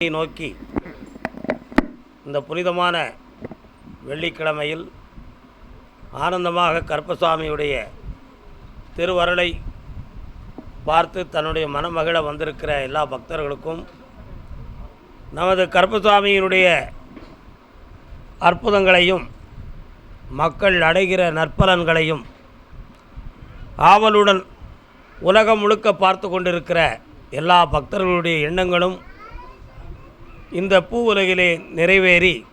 நோக்கி இந்த புனிதமான வெள்ளிக்கிழமையில் ஆனந்தமாக கருப்பசாமியுடைய திருவருளை பார்த்து தன்னுடைய மனமகிழ வந்திருக்கிற எல்லா பக்தர்களுக்கும் நமது கருப்பசாமியினுடைய அற்புதங்களையும் மக்கள் அடைகிற நற்பலன்களையும் ஆவலுடன் உலகம் முழுக்க பார்த்து கொண்டிருக்கிற எல்லா பக்தர்களுடைய எண்ணங்களும் இந்த பூ உலகிலே நிறைவேறி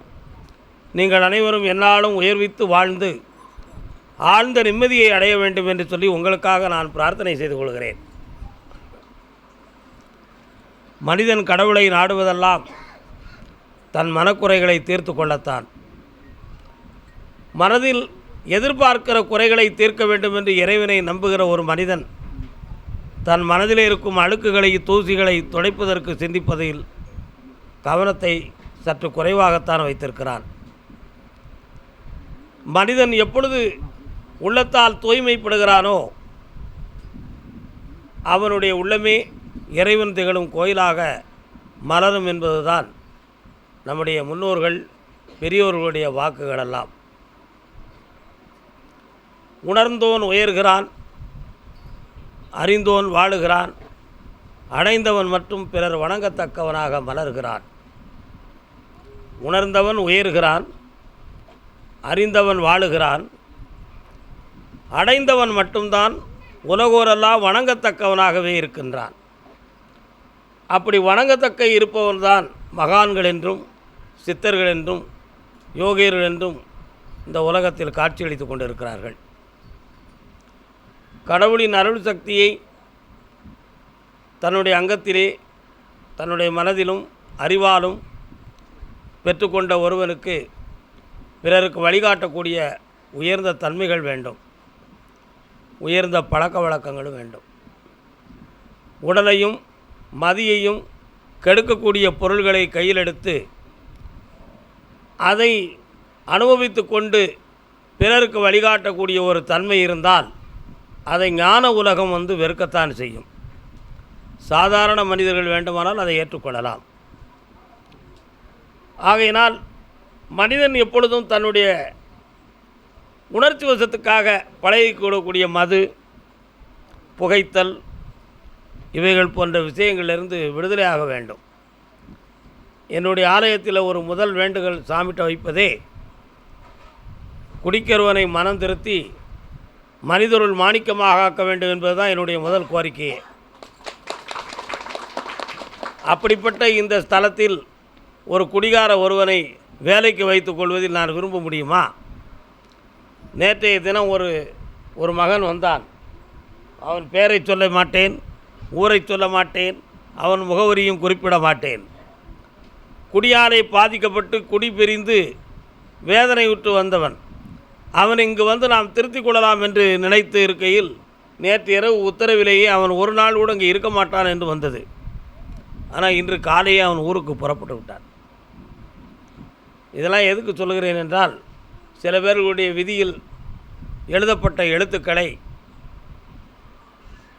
நீங்கள் அனைவரும் என்னாலும் உயர்வித்து வாழ்ந்து ஆழ்ந்த நிம்மதியை அடைய வேண்டும் என்று சொல்லி உங்களுக்காக நான் பிரார்த்தனை செய்து கொள்கிறேன். மனிதன் கடவுளை நாடுவதெல்லாம் தன் மனக்குறைகளை தீர்த்து கொள்ளத்தான். மனதில் எதிர்பார்க்கிற குறைகளை தீர்க்க வேண்டும் என்று இறைவனை நம்புகிற ஒரு மனிதன் தன் மனதில் இருக்கும் அழுக்குகளை தூசிகளை துடைப்பதற்கு சிந்திப்பதில் கவனத்தை சற்று குறைவாகத்தான் வைத்திருக்கிறான். மனிதன் எப்பொழுது உள்ளத்தால் தூய்மைப்படுகிறானோ அவனுடைய உள்ளமே இறைவன் திகழும் கோயிலாக மலரும் என்பதுதான் நம்முடைய முன்னோர்கள் பெரியோர்களுடைய வாக்குகளெல்லாம். உணர்ந்தோன் உயர்கிறான் அறிந்தோன் வாழுகிறான் அடைந்தவன் மட்டும் பிறர் வணங்கத்தக்கவனாக மலர்கிறான். உணர்ந்தவன் உயர்கிறான் அறிந்தவன் வாழுகிறான் அடைந்தவன் மட்டும்தான் உலகோரெல்லாம் வணங்கத்தக்கவனாகவே இருக்கின்றான். அப்படி வணங்கத்தக்க இருப்பவன்தான் மகான்கள் என்றும் சித்தர்கள் என்றும் யோகியர்கள் என்றும் இந்த உலகத்தில் காட்சியளித்து கொண்டிருக்கிறார்கள். கடவுளின் அருள் சக்தியை தன்னுடைய அங்கத்திலே தன்னுடைய மனதிலும் அறிவாலும் பெற்றுக்கொண்ட ஒருவனுக்கு பிறருக்கு வழிகாட்டக்கூடிய உயர்ந்த தன்மைகள் வேண்டும். உயர்ந்த பழக்க வழக்கங்களும் வேண்டும். உடலையும் மதியையும் கெடுக்கக்கூடிய பொருள்களை கையில் எடுத்து அதை அனுபவித்து கொண்டு பிறருக்கு வழிகாட்டக்கூடிய ஒரு தன்மை இருந்தால் அதை ஞான உலகம் வந்து வெறுக்கத்தான் செய்யும். சாதாரண மனிதர்கள் வேண்டுமானால் அதை ஏற்றுக்கொள்ளலாம். ஆகையினால் மனிதன் எப்பொழுதும் தன்னுடைய உணர்ச்சி வசத்துக்காக பழகிக்கூடக்கூடிய மது புகைத்தல் இவைகள் போன்ற விஷயங்களிலிருந்து விடுதலையாக வேண்டும். என்னுடைய ஆலயத்தில் ஒரு முதல் வேண்டுகோள் சாமிட்ட வைப்பதே குடிக்கிறவனை மனம் திருத்தி மனிதருள் மாணிக்கமாக ஆக்க வேண்டும் என்பதுதான் என்னுடைய முதல் கோரிக்கையே. அப்படிப்பட்ட இந்த ஸ்தலத்தில் ஒரு குடிகார ஒருவனை வேலைக்கு வைத்துக் கொள்வதில் நான் விரும்ப முடியுமா? நேற்றைய தினம் ஒரு ஒரு மகன் வந்தான். அவன் பெயரை சொல்ல மாட்டேன் ஊரை சொல்ல மாட்டேன் அவன் முகவரியும் குறிப்பிட மாட்டேன். குடியாலை பாதிக்கப்பட்டு குடி பிரிந்து வேதனை விட்டு வந்தவன். அவன் இங்கு வந்து நாம் திருத்திக் கொள்ளலாம் என்று நினைத்து இருக்கையில் நேற்று இரவு உத்தரவிலேயே அவன் ஒரு நாள் கூட இங்கே இருக்க மாட்டான் என்று வந்தது. ஆனால் இன்று காலையே அவன் ஊருக்கு புறப்பட்டு விட்டான். இதெல்லாம் எதுக்கு சொல்கிறேன் என்றால் சில பேர்களுடைய விதியில் எழுதப்பட்ட எழுத்துக்களை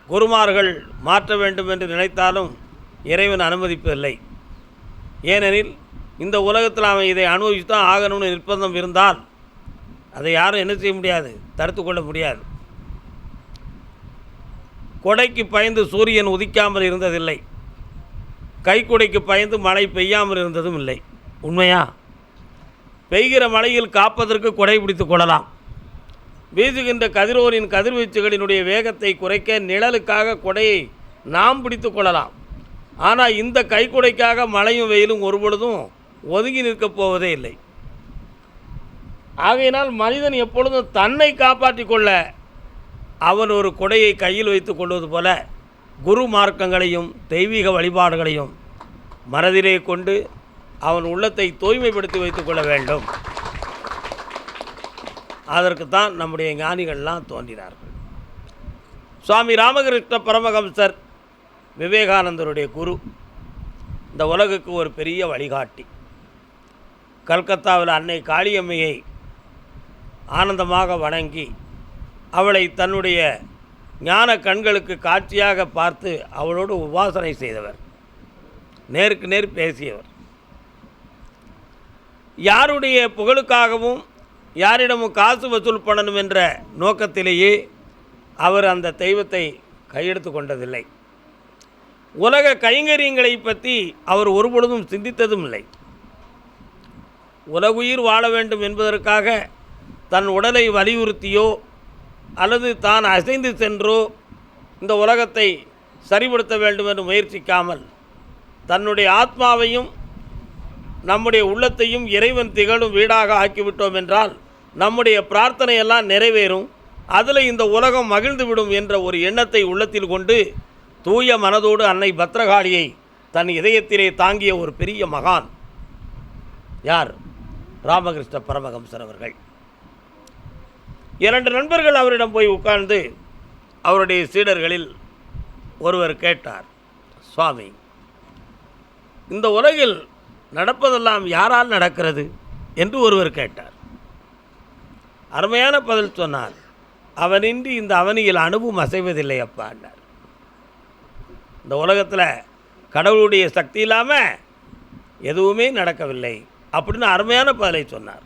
குருமார்கள் மாற்ற வேண்டும் என்று நினைத்தாலும் இறைவன் அனுமதிப்பதில்லை. ஏனெனில் இந்த உலகத்தில் அவன் இதை அனுபவித்து தான் ஆகணும்னு நிர்பந்தம் இருந்தால் அதை யாரும் என்ன செய்ய முடியாது தடுத்து கொள்ள முடியாது. கொடைக்கு பயந்து சூரியன் உதிக்காமல் இருந்ததில்லை. கைக்குடைக்கு பயந்து மழை பெய்யாமல் இருந்ததும் இல்லை. உண்மையா? பெய்கிற மழையில் காப்பதற்கு கொடைபிடித்து கொள்ளலாம். வீசுகின்ற கதிரோரின் கதிர்வீச்சுகளினுடைய வேகத்தை குறைக்க நிழலுக்காக கொடையை நாம் பிடித்து கொள்ளலாம். ஆனால் இந்த கைக்குடைக்காக மழையும் வெயிலும் ஒருபொழுதும் ஒதுங்கி நிற்கப் போவதே இல்லை. ஆகையினால் மனிதன் எப்பொழுதும் தன்னை காப்பாற்றி கொள்ள அவன் ஒரு கொடையை கையில் வைத்து கொள்வது போல குரு மார்க்கங்களையும் தெய்வீக வழிபாடுகளையும் மனதிலே கொண்டு அவன் உள்ளத்தை தூய்மைப்படுத்தி வைத்துக் கொள்ள வேண்டும். அதற்குத்தான் நம்முடைய ஞானிகள்லாம் தோன்றினார்கள். சுவாமி ராமகிருஷ்ண பரமஹம்சர் விவேகானந்தருடைய குரு. இந்த உலகுக்கு ஒரு பெரிய வழிகாட்டி. கல்கத்தாவில் அன்னை காளியம்மையை ஆனந்தமாக வணங்கி அவளை தன்னுடைய ஞான கண்களுக்கு காட்சியாக பார்த்து அவளோடு உபாசனை செய்தவர். நேருக்கு நேர் பேசியவர். யாருடைய புகழுக்காகவும் யாரிடமும் காசு வசூல் பண்ணணும் என்ற நோக்கத்திலேயே அவர் அந்த தெய்வத்தை கையெடுத்து கொண்டதில்லை. உலக கைங்கரியங்களை பற்றி அவர் ஒருபொழுதும் சிந்தித்ததும் இல்லை. உலகுயிர் வாழ வேண்டும் என்பதற்காக தன் உடலை வலியுறுத்தியோ அல்லது தான் அசைந்து சென்றோ இந்த உலகத்தை சரிபடுத்த வேண்டும் என்று முயற்சிக்காமல் தன்னுடைய ஆத்மாவையும் நம்முடைய உள்ளத்தையும் இறைவன் திகழும் வீடாக ஆக்கிவிட்டோம் என்றால் நம்முடைய பிரார்த்தனையெல்லாம் நிறைவேறும். அதில் இந்த உலகம் மகிழ்ந்துவிடும் என்ற ஒரு எண்ணத்தை உள்ளத்தில் கொண்டு தூய மனதோடு அன்னை பத்ரகாளியை தன் இதயத்திலே தாங்கிய ஒரு பெரிய மகான் யார்? ராமகிருஷ்ண பரமஹம்சர் அவர்கள். இரண்டு நண்பர்கள் அவரிடம் போய் உட்கார்ந்து அவருடைய சீடர்களில் ஒருவர் கேட்டார் சுவாமி இந்த உலகில் நடப்பதெல்லாம் யாரால் நடக்கிறது என்று ஒருவர் கேட்டார். அருமையான பதில் சொன்னார். அவனின்றி இந்த அவனியில் அணுவும் அசைவதில்லை அப்பாண்டார் இந்த உலகத்தில் கடவுளுடைய சக்தி இல்லாமல் எதுவுமே நடக்கவில்லை அப்படின்னு அருமையான பதிலை சொன்னார்.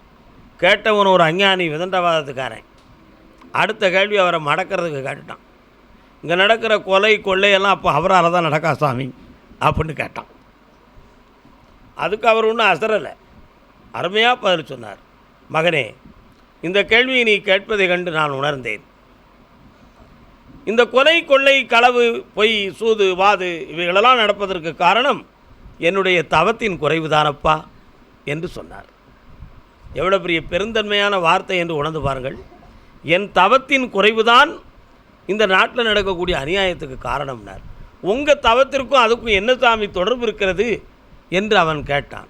கேட்டவன் ஒரு அஞ்ஞானி விதண்டவாதத்துக்காரன். அடுத்த கேள்வி அவரை மடக்கிறதுக்கு கேட்டுட்டான். இங்கே நடக்கிற கொலை கொள்ளையெல்லாம் அப்போ அவரால் தான் நடக்கா சாமி? அப்படின்னு கேட்டான். அதுக்கு அவர் ஒன்றும் அசரலை. அருமையாக பதில் சொன்னார். மகனே இந்த கேள்வியை நீ கேட்பதை கண்டு நான் உணர்ந்தேன். இந்த கொலை கொள்ளை களவு பொய் சூது வாது இவைகளெல்லாம் நடப்பதற்கு காரணம் என்னுடைய தவத்தின் குறைவுதானப்பா என்று சொன்னார். எவ்வளோ பெரிய பெருந்தன்மையான வார்த்தை என்று உணர்ந்து பாருங்கள். என் தவத்தின் குறைவுதான் இந்த நாட்டில் நடக்கக்கூடிய அநியாயத்துக்கு காரணம்னார். உங்கள் தவத்திற்கும் அதுக்கும் என்ன சாமி தொடர்பு இருக்கிறது? என்று அவன் கேட்டான்.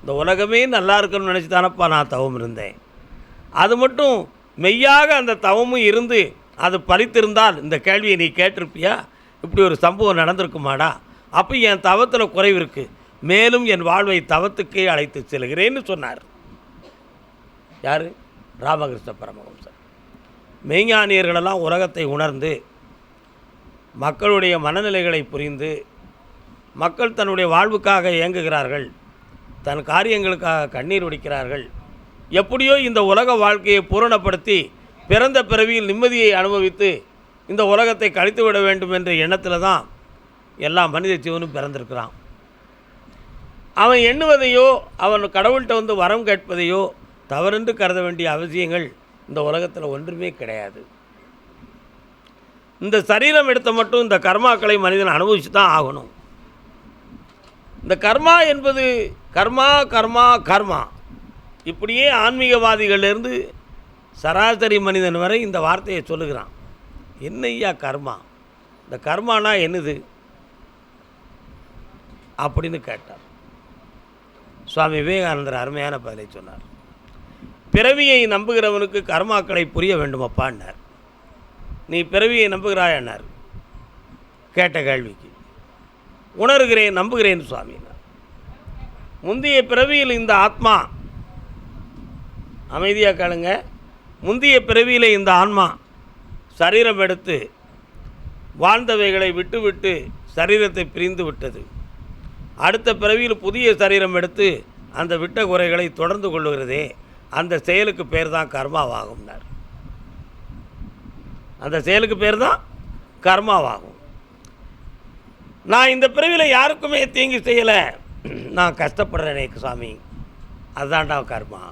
இந்த உலகமே நல்லா இருக்கணும்னு நினச்சி தானப்பா நான் தவம் இருந்தேன். அது மட்டும் மெய்யாக அந்த தவமும் இருந்து அது பலித்திருந்தால் இந்த கேள்வியை நீ கேட்டிருப்பியா? இப்படி ஒரு சம்பவம் நடந்திருக்குமாடா? அப்போ என் தவத்தில் குறைவு இருக்குது மேலும் என் வாழ்வை தவத்துக்கே அழைத்து செல்கிறேன்னு சொன்னார். யார்? ராமகிருஷ்ண பரமஹம்சர். மெய்ஞானியர்களெல்லாம் உலகத்தை உணர்ந்து மக்களுடைய மனநிலைகளை புரிந்து மக்கள் தன்னுடைய வாழ்வுக்காக இயங்குகிறார்கள். தன் காரியங்களுக்காக கண்ணீர் வடிக்கிறார்கள். எப்படியோ இந்த உலக வாழ்க்கையை பூரணப்படுத்தி பிறந்த பிறவியில் நிம்மதியை அனுபவித்து இந்த உலகத்தை கழித்து விட வேண்டும் என்ற எண்ணத்தில் தான் எல்லா மனித ஜீவனும் பிறந்திருக்கிறான். அவன் எண்ணுவதையோ அவன் கடவுள்கிட்ட வந்து வரம் கேட்பதையோ தவறென்று கருத வேண்டிய அவசியங்கள் இந்த உலகத்தில் ஒன்றுமே கிடையாது. இந்த சரீரம் எடுத்த மட்டும் இந்த கர்மாக்களை மனிதன் அனுபவித்து தான் ஆகணும். இந்த கர்மா என்பது கர்மா கர்மா கர்மா. இப்படியே ஆன்மீகவாதிகளிலிருந்து சராசரி மனிதன் வரை இந்த வார்த்தையை சொல்லுகிறான். என்னய்யா கர்மா? இந்த கர்மானா என்னது? அப்படின்னு கேட்டார். சுவாமி விவேகானந்தர் அருமையான பதிலை சொன்னார். பிறவியை நம்புகிறவனுக்கு கர்மாக்களை புரிய வேண்டுமப்பான்னார் நீ பிறவியை நம்புகிறாயன்னார் கேட்ட கேள்விக்கு. உணர்கிறேன் நம்புகிறேன் சுவாமி. முந்தைய பிறவியில் இந்த ஆத்மா அமைதியாக கேளுங்க. முந்தைய பிறவியில் இந்த ஆன்மா சரீரம் எடுத்து வாழ்ந்தவைகளை விட்டுவிட்டு சரீரத்தை பிரிந்து விட்டது. அடுத்த பிறவியில் புதிய சரீரம் எடுத்து அந்த விட்ட குறைகளை தொடர்ந்து கொள்ளுகிறதே அந்த செயலுக்கு பேர் தான் கர்மாவாகும்னார். அந்த செயலுக்கு பேர் தான் கர்மாவாகும். நான் இந்த பிறவியில் யாருக்குமே தீங்கு செய்யலை. நான் கஷ்டப்படுறேனே சாமி. அதுதான்டா கர்மா.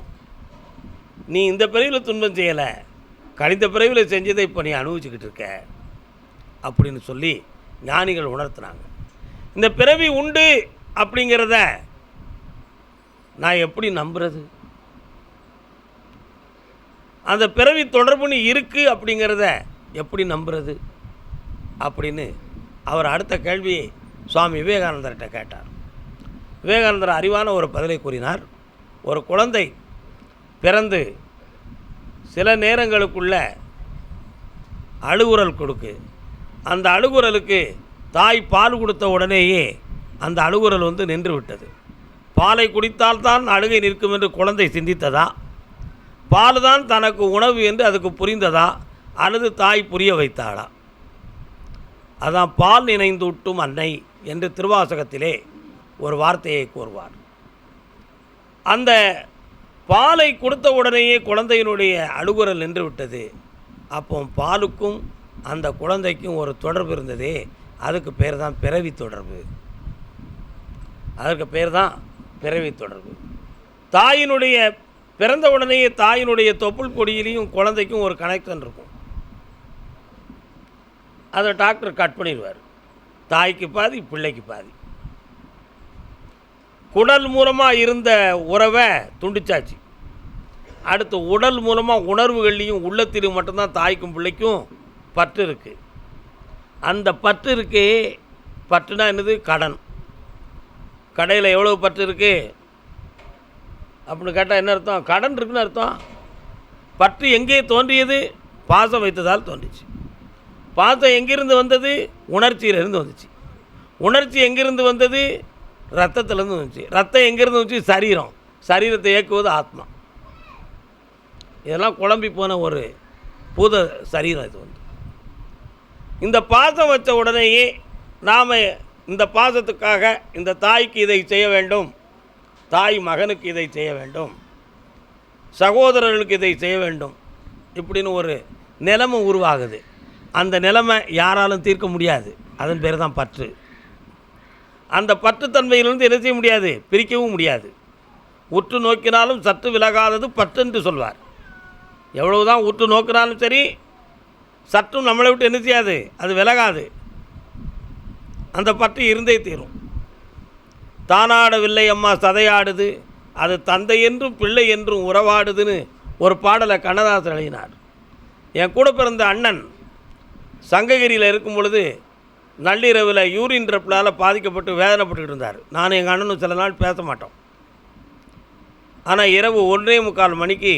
நீ இந்த பிறவியில் துன்பம் செய்யலை. கழிந்த பிறவியில் செஞ்சதை இப்போ நீ அனுபவிச்சுக்கிட்டு இருக்க. அப்படின்னு சொல்லி ஞானிகள் உணர்த்துனாங்க. இந்த பிறவி உண்டு அப்படிங்கிறத நான் எப்படி நம்புறது? அந்த பிறவி தொடர்புன்னு இருக்குது அப்படிங்கிறத எப்படி நம்புறது? அப்படின்னு அவர் அடுத்த கேள்வி சுவாமி விவேகானந்தர்கிட்ட கேட்டார். விவேகானந்தர் அறிவான ஒரு பதிலை கூறினார். ஒரு குழந்தை பிறந்து சில நேரங்களுக்குள்ள அழுகுரல் கொடுக்கு. அந்த அழுகுரலுக்கு தாய் பால் கொடுத்த உடனேயே அந்த அழுகுரல் வந்து நின்று விட்டது. பாலை குடித்தால்தான் அழுகை நிற்கும் என்று குழந்தை சிந்தித்ததா? பால் தான் தனக்கு உணவு என்று அதுக்கு புரிந்ததா? அல்லது தாய் புரிய வைத்தாளா? அதான் பால் நினைந்தூட்டும் அன்னை என்று திருவாசகத்திலே ஒரு வார்த்தையை கூறுவார். அந்த பாலை கொடுத்த உடனேயே குழந்தையினுடைய அழுகுரல் நின்று விட்டது அப்போ பாலுக்கும் அந்த குழந்தைக்கும் ஒரு தொடர்பு இருந்ததே. அதுக்கு பேர் தான் பிறவி தொடர்பு. அதற்கு பேர் தான் பிறவி தொடர்பு. தாயினுடைய பிறந்த உடனேயே தாயினுடைய தொப்புள் கொடியிலையும் குழந்தைக்கும் ஒரு கனெக்ஷன் இருக்கும். அதை டாக்டர் கட் பண்ணிடுவார். தாய்க்கு பாதி பிள்ளைக்கு பாதி. குடல் மூலமாக இருந்த உறவை துண்டிச்சாச்சு. அடுத்து உடல் மூலமாக உணர்வுகள்லையும் உள்ளத்திலும் மட்டும்தான் தாய்க்கும் பிள்ளைக்கும் பற்று இருக்குது அந்த பற்று இருக்கு பற்றுனா என்னது? கடன். கடையில் எவ்வளோ பற்று இருக்கு? அப்படின்னு கேட்டால் என்ன அர்த்தம்? கடன் இருக்குன்னு அர்த்தம். பற்று எங்கே தோன்றியது? பாசம் வைத்ததால் தோன்றிச்சு. பாசம் எங்கிருந்து வந்தது? உணர்ச்சியிலேருந்து வந்துச்சு. உணர்ச்சி எங்கிருந்து வந்தது? ரத்தத்திலேருந்து வந்துச்சு. ரத்தம் எங்கேருந்து வந்துச்சு? சரீரம். சரீரத்தை இயக்குவது ஆத்மா. இதெல்லாம் குழம்பி போன ஒரு பூத சரீரம் இது வந்து. இந்த பாசம் வச்ச உடனேயே நாம் இந்த பாசத்துக்காக இந்த தாய்க்கு இதை செய்ய வேண்டும். தாய் மகனுக்கு இதை செய்ய வேண்டும். சகோதரர்களுக்கு இதை செய்ய வேண்டும். இப்படின்னு ஒரு நிலமும் உருவாகுது. அந்த நிலைமை யாராலும் தீர்க்க முடியாது. அதன் பேர் தான் பற்று. அந்த பற்றுத்தன்மையிலிருந்து என்ன செய்ய முடியாது? பிரிக்கவும் முடியாது. உற்று நோக்கினாலும் சற்று விலகாதது பற்று என்று சொல்வார். எவ்வளவுதான் உற்று நோக்கினாலும் சரி சற்றும் நம்மளை விட்டு என்ன செய்யாது? அது விலகாது. அந்த பற்று இருந்தே தீரும். தானாடவில்லை அம்மா சதையாடுது. அது தந்தை என்றும் பிள்ளை என்றும் உறவாடுதுன்னு ஒரு பாடலை கண்ணதாசன் எழுதினார். என் கூட பிறந்த அண்ணன் சங்ககிரியில் இருக்கும் பொழுது நள்ளிரவில் யூரின் ட்ரப்ளால் பாதிக்கப்பட்டு வேதனைப்பட்டுக்கிட்டு இருந்தார். நான் எங்கள் அண்ணனும் சில நாள் பேச மாட்டோம். ஆனால் இரவு ஒன்றே முக்கால் மணிக்கு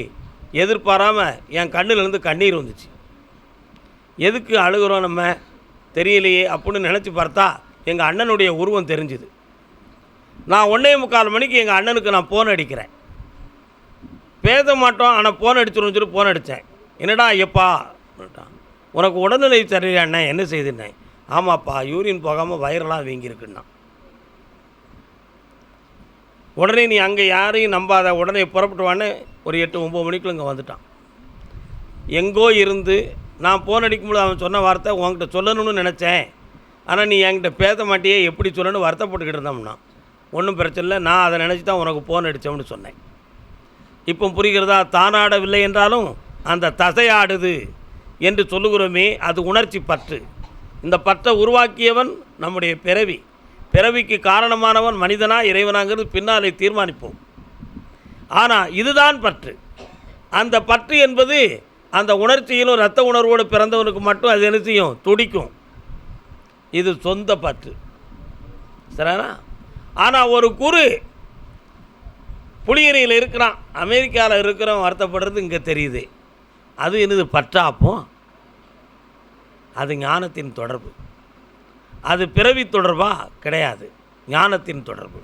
எதிர்பாராமல் என் கண்ணிலேருந்து கண்ணீர் வந்துச்சு. எதுக்கு அழுகிறோம் நம்ம? தெரியலையே அப்படின்னு நினச்சி பார்த்தா எங்கள் அண்ணனுடைய உருவம் தெரிஞ்சுது. நான் ஒன்றே முக்கால் மணிக்கு எங்கள் அண்ணனுக்கு நான் ஃபோன் அடிக்கிறேன். பேச மாட்டோம் ஆனால் ஃபோன் அடிச்சிடும் சொல்லி ஃபோன் அடித்தேன் என்னடா ஐயப்பா? உனக்கு உடல்நிலை சரியில்லை என்ன செய்துன்னேன் ஆமாப்பா யூரின் போகாமல் வயிறெல்லாம் வீங்கியிருக்குன்னா உடனே நீ அங்கே யாரையும் நம்பாத உடனே புறப்பட்டுவான்னு ஒரு எட்டு ஒம்பது மணிக்குள்ள இங்கே வந்துட்டான். எங்கோ இருந்து நான் ஃபோன் அடிக்கும்போது அவன் சொன்ன வார்த்தை உன்கிட்ட சொல்லணும்னு நினச்சேன். ஆனால் நீ என்கிட்ட பேச மாட்டியே எப்படி சொல்லணும்னு வருத்தப்பட்டுக்கிட்டு இருந்தோம்னா ஒன்றும் பிரச்சனை இல்லை நான் அதை நினச்சி தான் உனக்கு ஃபோன் அடித்தோம்னு சொன்னேன். இப்போ புரிகிறதா? தானாடவில்லை என்றாலும் அந்த தசையாடுது. என்று சொல்லுகிறோமே அது உணர்ச்சி பற்று. இந்த பற்றை உருவாக்கியவன் நம்முடைய பிறவி. பிறவிக்கு காரணமானவன் மனிதனா இறைவனாங்கிறது பின்னாலே தீர்மானிப்போம். ஆனால் இதுதான் பற்று. அந்த பற்று என்பது அந்த உணர்ச்சியிலும் இரத்த உணர்வோடு பிறந்தவனுக்கு மட்டும் அது என்ன செய்யும்? துடிக்கும். இது சொந்த பற்று. சரிண்ணா ஆனால் ஒரு குரு புளியரையில் இருக்கிறான். அமெரிக்காவில் இருக்கிறவன் வருத்தப்படுறது இங்கே தெரியுது. அது என்னது பற்றாப்பும்? அது ஞானத்தின் தொடர்பு. அது பிறவி தொடர்பா? கிடையாது. ஞானத்தின் தொடர்பு.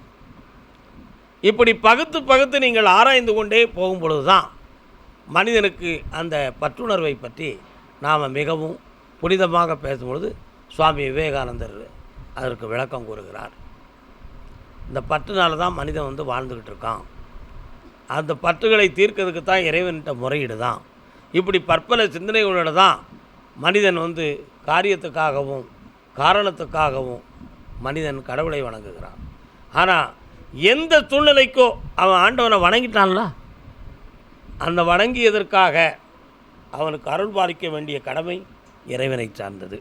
இப்படி பகுத்து பகுத்து நீங்கள் ஆராய்ந்து கொண்டே போகும் பொழுது தான் மனிதனுக்கு அந்த பற்றுணர்வை பற்றி நாம் மிகவும் புனிதமாக பேசும்பொழுது சுவாமி விவேகானந்தர் அதற்கு விளக்கம் கூறுகிறார். இந்த பற்றுனால தான் மனிதன் வந்து வாழ்ந்துக்கிட்டு இருக்கான். அந்த பற்றுகளை தீர்க்கிறதுக்கு தான் இறைவன்கிட்ட முறையீடு தான் இப்படி பற்பல சிந்தனைகளோடு தான் மனிதன் வந்து காரியத்துக்காகவும் காரணத்துக்காகவும் மனிதன் கடவுளை வணங்குகிறான். ஆனால் எந்த சூழ்நிலைக்கோ அவன் ஆண்டவனை வணங்கிட்டான்ல? அந்த வணங்கியதற்காக அவனுக்கு அருள் பாலிக்க வேண்டிய கடமை இறைவனை சார்ந்தது.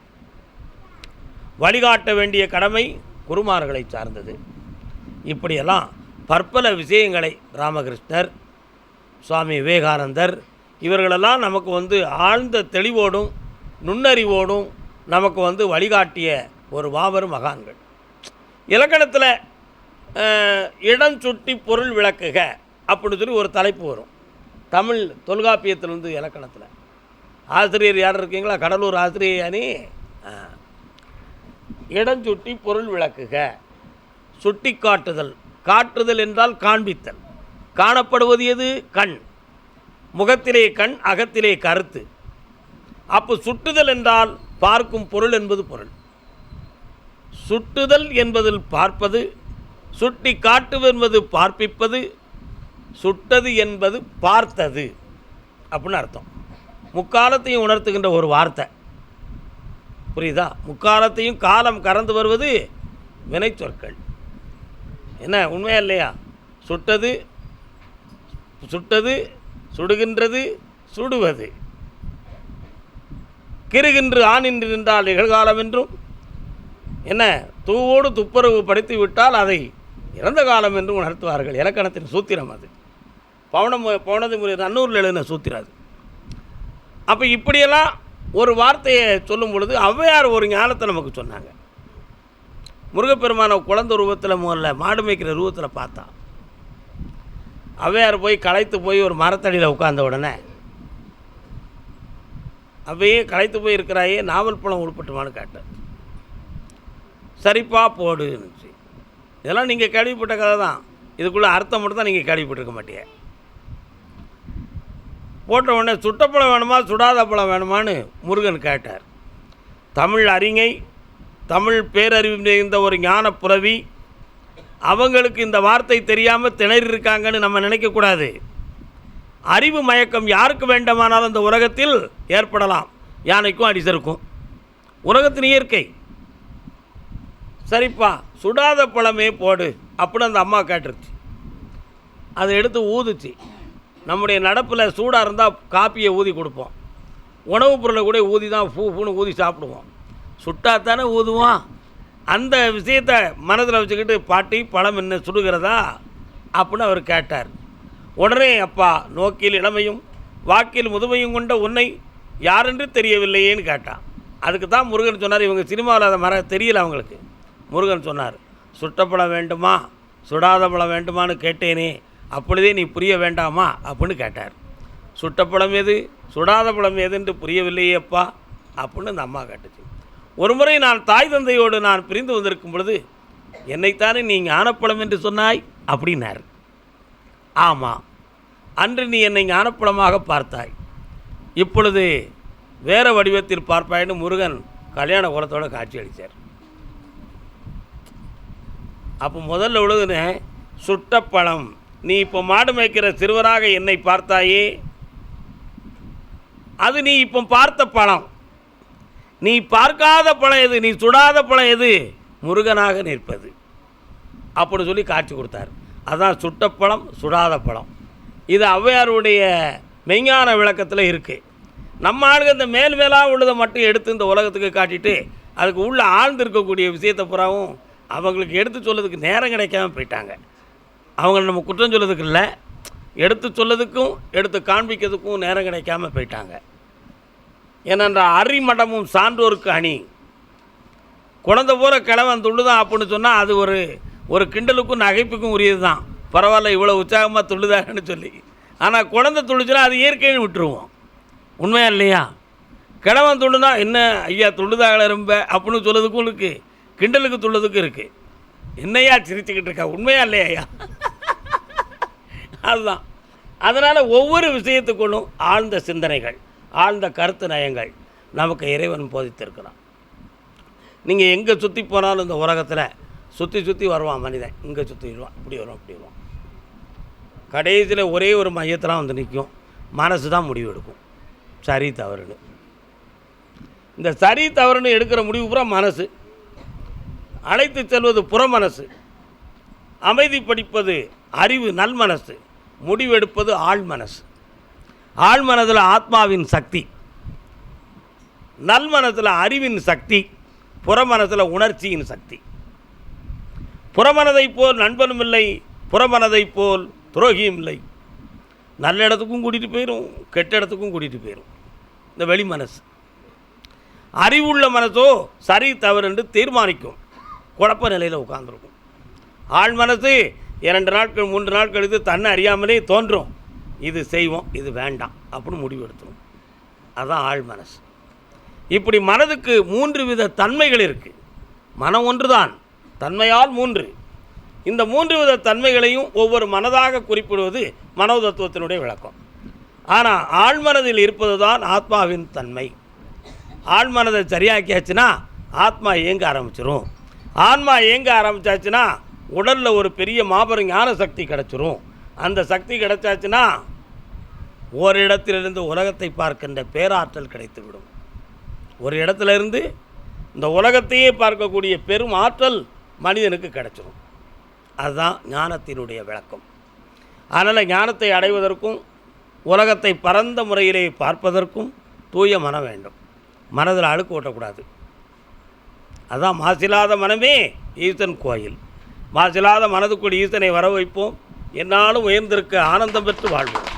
வழிகாட்ட வேண்டிய கடமை குருமார்களை சார்ந்தது. இப்படியெல்லாம் பற்பல விஷயங்களை ராமகிருஷ்ணர் சுவாமி விவேகானந்தர் இவர்களெல்லாம் நமக்கு வந்து ஆழ்ந்த தெளிவோடும் நுண்ணறிவோடும் நமக்கு வந்து வழிகாட்டிய ஒரு மாபெரும் மகான்கள். இலக்கணத்தில் இடம் சுட்டி பொருள் விளக்குக அப்படின்னு சொல்லி ஒரு தலைப்பு வரும். தமிழ் தொல்காப்பியத்திலிருந்து இலக்கணத்தில். ஆசிரியர் யார் இருக்கீங்களா? கடலூர் ஆசிரியர் அணி. இடம் சுட்டி பொருள் விளக்குக. சுட்டி காட்டுதல் காட்டுதல் என்றால் காண்பித்தல். காணப்படுவது எது? கண். முகத்திலே கண் அகத்திலே கருத்து. அப்போ சுட்டுதல் என்றால் பார்க்கும் பொருள் என்பது பொருள். சுட்டுதல் என்பதில் பார்ப்பது சுட்டி காட்டுவென்பது பார்ப்பிப்பது சுட்டது என்பது பார்த்தது அப்படின்னு அர்த்தம். முக்காலத்தையும் உணர்த்துகின்ற ஒரு வார்த்தை. புரியுதா? முக்காலத்தையும் காலம் கறந்து வருவது வினைச்சொற்கள் என்ன உண்மையா இல்லையா? சுட்டது சுட்டது சுடுகின்றது சுடுவது. கிருகின்று ஆணின்று நின்றால் நிகழ்காலம் என்றும் என்ன தூவோடு துப்புரவு படுத்தி விட்டால் அதை இறந்த காலம் என்றும் உணர்த்துவார்கள். இலக்கணத்தின் சூத்திரம் அது. பவனம் பவனது முறை நன்னூரில் எழுதின சூத்திரம் அது. அப்போ இப்படியெல்லாம் ஒரு வார்த்தையை சொல்லும் பொழுது ஔவையார் ஒரு ஞானத்தை நமக்கு சொன்னாங்க. முருகப்பெருமான குழந்தை உருவத்தில் முதல்ல மாடு மேய்க்கிற ரூபத்தில் பார்த்தா. அவ்வையார் போய் களைத்து போய் ஒரு மரத்தடியில் உட்கார்ந்த உடனே அவையே களைத்து போய் இருக்கிறாயே நாவல் பழம் உருப்பட்டுமான்னு கேட்டேன். சரிப்பா போடுன்னுச்சு இதெல்லாம் நீங்கள் கேள்விப்பட்ட கதை தான். இதுக்குள்ளே அர்த்தம் மட்டும் தான் நீங்கள் கேள்விப்பட்டிருக்க மாட்டீங்க போட்ட உடனே சுட்டப்பழம் வேணுமா சுடாத பழம் வேணுமான்னு முருகன் கேட்டார். தமிழ் அறிஞை தமிழ் பேரறிவு மிகுந்த ஒரு ஞான புலவி அவங்களுக்கு இந்த வார்த்தை தெரியாமல் திணறி இருக்காங்கன்னு நம்ம நினைக்கக்கூடாது அறிவு மயக்கம் யாருக்கு வேண்டுமானாலும் இந்த உலகத்தில் ஏற்படலாம். யானைக்கும் அடிசருக்கும். உலகத்தின் இயற்கை. சரிப்பா சுடாத பழமே போடு அப்படின்னு அந்த அம்மா கேட்டுருச்சு. அதை எடுத்து ஊதுச்சு. நம்முடைய நடப்பில் சூடாக இருந்தால் காப்பியை ஊதி கொடுப்போம். உணவுப் பொருளை கூட ஊதி தான் பூ பூன்னு ஊதி சாப்பிடுவோம். சுட்டாத்தானே ஊதுவோம். அந்த விஷயத்தை மனதில் வச்சுக்கிட்டு பாட்டி பழம் என்ன சுடுகிறதா அப்படின்னு அவர் கேட்டார். உடனே அப்பா நோக்கில் இளமையும் வாக்கில் முதுமையும் கொண்ட உன்னை யாரென்று தெரியவில்லையேன்னு கேட்டான். அதுக்கு தான் முருகன் சொன்னார் இவங்க சினிமாவில் அதை மற தெரியல அவங்களுக்கு. முருகன் சொன்னார் சுட்ட பழம் வேண்டுமா சுடாத பழம் வேண்டுமான்னு கேட்டேனே அப்பொழுதே நீ புரிய வேண்டாமா அப்படின்னு கேட்டார். சுட்ட எது சுடாத பழம் எதுன்ட்டு புரியவில்லையே அப்பா அப்படின்னு அந்த அம்மா கேட்டுச்சு. ஒரு முறை நான் தாய் தந்தையோடு நான் பிரிந்து வந்திருக்கும் பொழுது என்னைத்தானே நீ ஞானப்பழம் என்று சொன்னாய்? அப்படின்னார். ஆமாம் அன்று நீ என்னை ஞானப்பழமாக பார்த்தாய். இப்பொழுது வேற வடிவத்தில் பார்ப்பாயின்னு முருகன் கல்யாண குலத்தோடு காட்சி அளித்தார் அப்போ முதல்ல உழுதுன சுட்ட பழம் நீ இப்போ மாடு மேய்க்கிற சிறுவராக என்னை பார்த்தாயே? அது நீ இப்போ பார்த்த பழம். நீ பார்க்காத பழம் எது நீ சுடாத பழம் எது முருகனாக நிற்பது. அப்படி சொல்லி காட்சி கொடுத்தார். அதான் சுட்ட பழம் சுடாத பழம். இது ஔவையாருடைய மெய்ஞான விளக்கத்தில் இருக்குது நம்ம ஆளுங்க இந்த மேல் மேலாக உள்ளதை மட்டும் எடுத்து இந்த உலகத்துக்கு காட்டிட்டு அதுக்கு உள்ளே ஆழ்ந்து இருக்கக்கூடிய விஷயத்தை பூராவும் அவங்களுக்கு எடுத்து சொல்லதுக்கு நேரம் கிடைக்காம போயிட்டாங்க. அவங்க நம்ம குற்றம் சொல்லதுக்கு இல்லை. எடுத்து சொல்லதுக்கும் எடுத்து காண்பிக்கிறதுக்கும் நேரம் கிடைக்காம போயிட்டாங்க. ஏனென்ற அரிமடமும் சான்றோருக்கு அணி. குழந்தை போகிற கிழவன் துள்ளுதான் அப்படின்னு சொன்னால் அது ஒரு ஒரு கிண்டலுக்கும் நகைப்புக்கும் உரியது தான் பரவாயில்ல இவ்வளோ உற்சாகமாக துள்ளுதாகன்னு சொல்லி. ஆனால் குழந்தை துள்ளுச்சுன்னா அது இயற்கைன்னு விட்டுருவோம். உண்மையா இல்லையா? கிழவன் துள்ளுனா என்ன ஐயா துள்ளுதாக ரொம்ப அப்படின்னு சொல்லதுக்கும் இருக்குது கிண்டலுக்கு துள்ளதுக்கும் இருக்குது என்னையா சிரிச்சுக்கிட்டு இருக்கா? உண்மையா இல்லையா ஐயா? அதுதான். அதனால் ஒவ்வொரு விஷயத்துக்குள்ளும் ஆழ்ந்த சிந்தனைகள். ஆழ்ந்த கருத்து நயங்கள் நமக்கு இறைவன் போதித்திருக்கிறான். நீங்கள் எங்கே சுற்றி போனாலும் இந்த உலகத்தில் சுற்றி சுற்றி வருவான் மனிதன். இங்கே சுற்றி வருவான் இப்படி வருவான் இப்படி வருவான். கடைசியில் ஒரே ஒரு மையத்தில் வந்து நிற்கும் மனசு தான் முடிவு எடுக்கும். சரி தவறுன்னு. இந்த சரி தவறுன்னு எடுக்கிற முடிவு பூரா மனசு. அழைத்து செல்வது புற மனசு அமைதி படிப்பது அறிவு நல் மனசு முடிவெடுப்பது ஆழ் ஆழ்மனதில் ஆழ் மனதில் ஆத்மாவின் சக்தி நல் மனதில் அறிவின் சக்தி புறமனதில் உணர்ச்சியின் சக்தி. புறமனதைப் போல் நண்பனும் இல்லை புறமனதைப் போல் துரோகியும் இல்லை. நல்ல இடத்துக்கும் கூட்டிகிட்டு போயிடும் கெட்ட இடத்துக்கும் கூட்டிகிட்டு போயிடும் இந்த வெளி மனசு. அறிவுள்ள மனசோ சரி தவறு என்று தீர்மானிக்கும். குழப்ப நிலையில் உட்காந்துருக்கும் ஆள் மனசு இரண்டு நாட்கள் மூன்று நாட்கள் கழித்து தன்னை அறியாமலே தோன்றும். இது செய்வோம் இது வேண்டாம் அப்படின்னு முடிவெடுத்துவோம் அதுதான் ஆள் மனசு. இப்படி மனதுக்கு மூன்று வித தன்மைகள் இருக்குது மனம் ஒன்று தான் தன்மையால் மூன்று. இந்த மூன்று வித தன்மைகளையும் ஒவ்வொரு மனதாக குறிப்பிடுவது மனோ தத்துவத்தினுடைய விளக்கம். ஆனால் ஆழ்மனதில் இருப்பது தான் ஆத்மாவின் தன்மை. ஆழ்மனதை சரியாக்கியாச்சுன்னா ஆத்மா இயங்க ஆரம்பிச்சிரும். ஆன்மா இயங்க ஆரம்பிச்சாச்சுன்னா உடலில் ஒரு பெரிய மாபெரும் ஞான சக்தி கிடச்சிரும். அந்த சக்தி கிடச்சாச்சுன்னா ஒரு இடத்திலிருந்து உலகத்தை பார்க்கின்ற பேராற்றல் கிடைத்துவிடும். ஒரு இடத்துல இருந்து இந்த உலகத்தையே பார்க்கக்கூடிய பெரும் ஆற்றல் மனிதனுக்கு கிடைச்சிடும் அதுதான் ஞானத்தினுடைய விளக்கம். அதனால் ஞானத்தை அடைவதற்கும் உலகத்தை பரந்த முறையிலே பார்ப்பதற்கும் தூய மனம் வேண்டும். மனதில் அழுக்கு ஓட்டக்கூடாது. அதான் மாசில்லாத மனமே ஈசன் கோயில். மாசில்லாத மனதுக்குள் ஈசனை வர வைப்போம் என்னாலும் உயர்ந்திருக்க ஆனந்தம் பெற்று வாழ்வோம்.